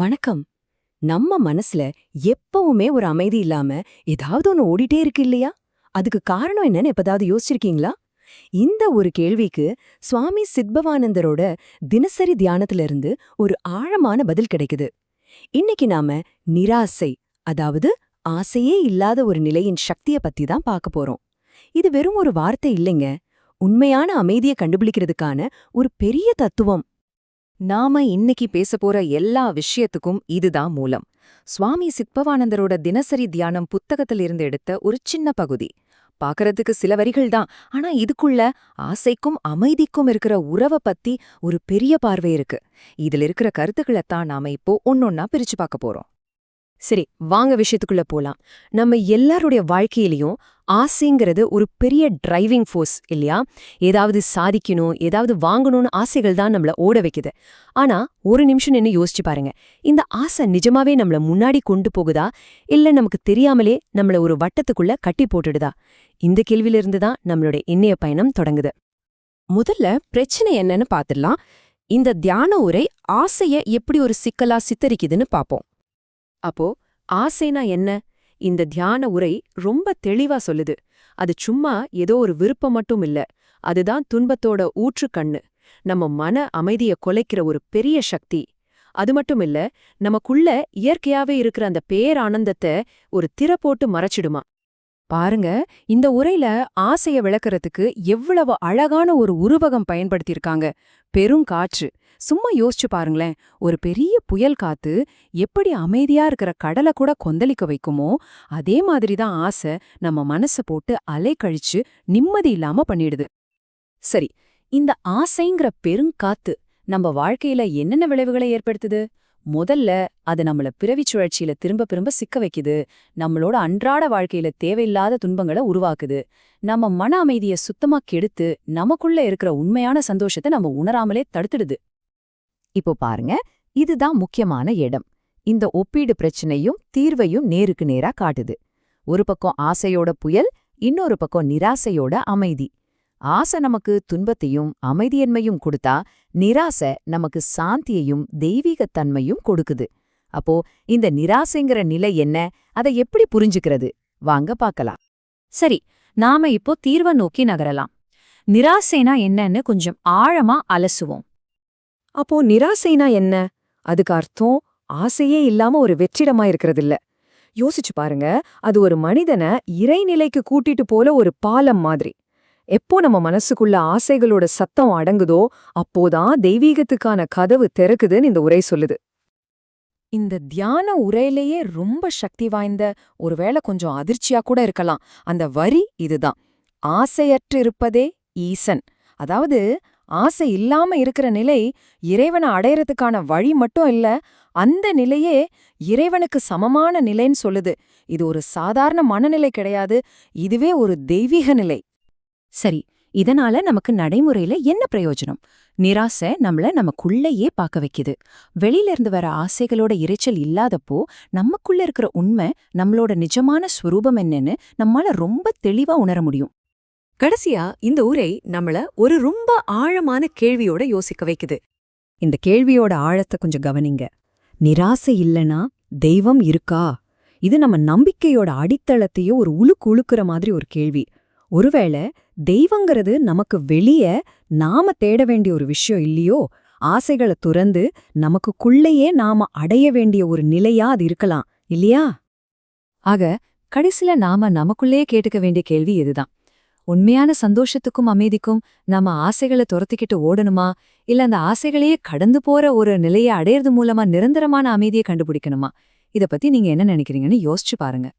வணக்கம். நம்ம மனசுல எப்பவுமே ஒரு அமைதி இல்லாம ஏதாவது ஒண்ணு ஓடிட்டே இருக்கு இல்லையா? அதுக்கு காரணம் என்னன்னு எப்பதாவது யோசிச்சிருக்கீங்களா? இந்த ஒரு கேள்விக்கு சுவாமி சித்பவானந்தரோட தினசரி தியானத்துல இருந்து ஒரு ஆழமான பதில் கிடைக்குது. இன்னைக்கு நாம நிராசை அதாவது ஆசையே இல்லாத ஒரு நிலையின் சக்திய பத்தி தான் பார்க்க போறோம். இது வெறும் ஒரு வார்த்தை இல்லைங்க. உண்மையான அமைதியை கண்டுபிடிக்கிறதுக்கான ஒரு பெரிய தத்துவம். நாம இன்னைக்கு பேச போற எல்லா விஷயத்துக்கும் இதுதான் மூலம். சுவாமி சித்பவானந்தரோட தினசரி தியானம் புத்தகத்திலிருந்து எடுத்த ஒரு சின்ன பகுதி. பாக்கறதுக்கு சில வரிகள் தான் ஆனா இதுக்குள்ள ஆசைக்கும் அமைதிக்கும் இருக்கிற உறவ பத்தி ஒரு பெரிய பார்வை இருக்கு. இதுல இருக்கிற கருத்துக்களைத்தான் நாம இப்போ ஒன்னொன்னா பிரிச்சு பார்க்க போறோம். சரி வாங்க விஷயத்துக்குள்ள போலாம். நம்ம எல்லாருடைய வாழ்க்கையிலயும் ஆசைங்கிறது ஒரு பெரிய டிரைவிங் ஃபோர்ஸ் இல்லையா? ஏதாவது சாதிக்கணும் ஏதாவது வாங்கணும்னு ஆசைகள் தான் நம்மள ஓட வைக்குது. ஆனா ஒரு நிமிஷம் நின்னு யோசிச்சு பாருங்க. இந்த ஆசை நிஜமாவே நம்மள முன்னாடி கொண்டு போகுதா? இல்ல நமக்கு தெரியாமலே நம்மள ஒரு வட்டத்துக்குள்ள கட்டி போட்டுடுதா? இந்த கேள்வியிலிருந்து தான் நம்மளோட எண்ணெய பயணம் தொடங்குது. முதல்ல பிரச்சனை என்னன்னு பாத்துடலாம். இந்த தியான உரை ஆசைய எப்படி ஒரு சிக்கலா சித்தரிக்குதுன்னு பாப்போம். அப்போ ஆசைனா என்ன? இந்த தியான உரை ரொம்ப தெளிவா சொல்லுது. அது சும்மா ஏதோ ஒரு விருப்பம் மட்டும் இல்ல. அதுதான் துன்பத்தோட ஊற்றுக்கண்ணு. நம்ம மன அமைதிய கொலைக்கிற ஒரு பெரிய சக்தி. அது மட்டும் இல்ல நமக்குள்ள இயற்கையாவே இருக்கிற அந்த பேரானந்தத்தை ஒரு திற போட்டு மறைச்சிடுமா? பாருங்க இந்த உரையில ஆசைய விளக்கறதுக்கு எவ்வளவு அழகான ஒரு உருவகம் பயன்படுத்தியிருக்காங்க. பெருங்காற்று சும்மா யோசிச்சு பாருங்களேன் ஒரு பெரிய புயல் காத்து எப்படி அமைதியா இருக்கிற கடலை கூட கொந்தளிக்க வைக்குமோ அதே மாதிரி தான் ஆசை நம்ம மனச போட்டு அலை கழிச்சு நிம்மதி இல்லாம பண்ணிடுது. சரி இந்த ஆசைங்கிற பெருங்காத்து நம்ம வாழ்க்கையில என்னென்ன விளைவுகளை ஏற்படுத்துது? முதல்ல அது நம்மள பிறவிச் சுழற்சியில திரும்ப திரும்ப சிக்க வைக்குது. நம்மளோட அன்றாட வாழ்க்கையில தேவையில்லாத துன்பங்களை உருவாக்குது. நம்ம மன அமைதிய சுத்தமா கெடுத்து நமக்குள்ள இருக்கிற உண்மையான சந்தோஷத்தை நம்ம உணராமலே தடுத்துடுது. இப்போ பாருங்க இதுதான் முக்கியமான இடம். இந்த ஒப்பீடு பிரச்சனையும் தீர்வையும் நேருக்கு நேரா காட்டுது. ஒரு பக்கம் ஆசையோட புயல் இன்னொரு பக்கம் நிராசையோட அமைதி. ஆசை நமக்கு துன்பத்தையும் அமைதியின்மையும் கொடுத்தா நிராசை நமக்கு சாந்தியையும் தெய்வீகத்தன்மையும் கொடுக்குது. அப்போ இந்த நிராசைங்கிற நிலை என்ன? அதை எப்படி புரிஞ்சுக்கிறது? வாங்க பார்க்கலாம். சரி நாம இப்போ தீர்வை நோக்கி நகரலாம். நிராசைனா என்னன்னு கொஞ்சம் ஆழமா அலசுவோம். அப்போ நிராசைனா என்ன? அதுக்கு அர்த்தம் ஆசையே இல்லாம ஒரு வெற்றிடமா இருக்கிறதில்ல. யோசிச்சு பாருங்க அது ஒரு மனிதனை இறைநிலைக்கு கூட்டிட்டு போல ஒரு பாலம் மாதிரி. எப்போ நம்ம மனசுக்குள்ள ஆசைகளோட சத்தம் அடங்குதோ அப்போதான் தெய்வீகத்துக்கான கதவு திறக்குதுன்னு இந்த உரை சொல்லுது. இந்த தியான உரையிலேயே ரொம்ப சக்தி வாய்ந்த ஒருவேளை கொஞ்சம் அதிர்ச்சியா கூட இருக்கலாம். அந்த வரி இதுதான். ஆசையற்று இருப்பதே ஈசன். அதாவது ஆசை இல்லாம இருக்கிற நிலை இறைவனை அடையறதுக்கான வழி மட்டும் இல்ல அந்த நிலையே இறைவனுக்கு சமமான நிலைன்னு சொல்லுது. இது ஒரு சாதாரண மனநிலை கிடையாது. இதுவே ஒரு தெய்வீக நிலை. சரி இதனால நமக்கு நடைமுறையில என்ன பிரயோஜனம்? நிராசை நம்மள நமக்குள்ளேயே பார்க்க வைக்குது. வெளியில இருந்து வர ஆசைகளோட இரைச்சல் இல்லாதப்போ நமக்குள்ள இருக்கிற உண்மை நம்மளோட நிஜமான ஸ்வரூபம் என்னன்னு நம்மால ரொம்ப தெளிவா உணர முடியும். கடைசியா இந்த உரை நம்மள ஒரு ரொம்ப ஆழமான கேள்வியோட யோசிக்க வைக்குது. இந்த கேள்வியோட ஆழத்தை கொஞ்சம் கவனிங்க. நிராசை இல்லனா தெய்வம் இருக்கா? இது நம்ம நம்பிக்கையோட அடித்தளத்தையோ ஒரு உழுக்கு உழுக்குற மாதிரி ஒரு கேள்வி. ஒருவேளை தெய்வங்கிறது நமக்கு வெளிய நாம தேட வேண்டிய ஒரு விஷயம் இல்லையோ? ஆசைகளை துறந்து நமக்குள்ளேயே நாம அடைய வேண்டிய ஒரு நிலையா அது இருக்கலாம் இல்லையா? ஆக கடைசில நாம நமக்குள்ளேயே கேட்டுக்க வேண்டிய கேள்வி இதுதான் உண்மையான சந்தோஷத்துக்கும் அமைதிக்கும் நாம ஆசைகளை துரத்திக்கிட்டு ஓடணுமா? இல்ல அந்த ஆசைகளையே கடந்து போற ஒரு நிலையை அடையறது மூலமா நிரந்தரமான அமைதியை கண்டுபிடிக்கணுமா? இத பத்தி நீங்க என்ன நினைக்கிறீங்கன்னு யோசிச்சு பாருங்க.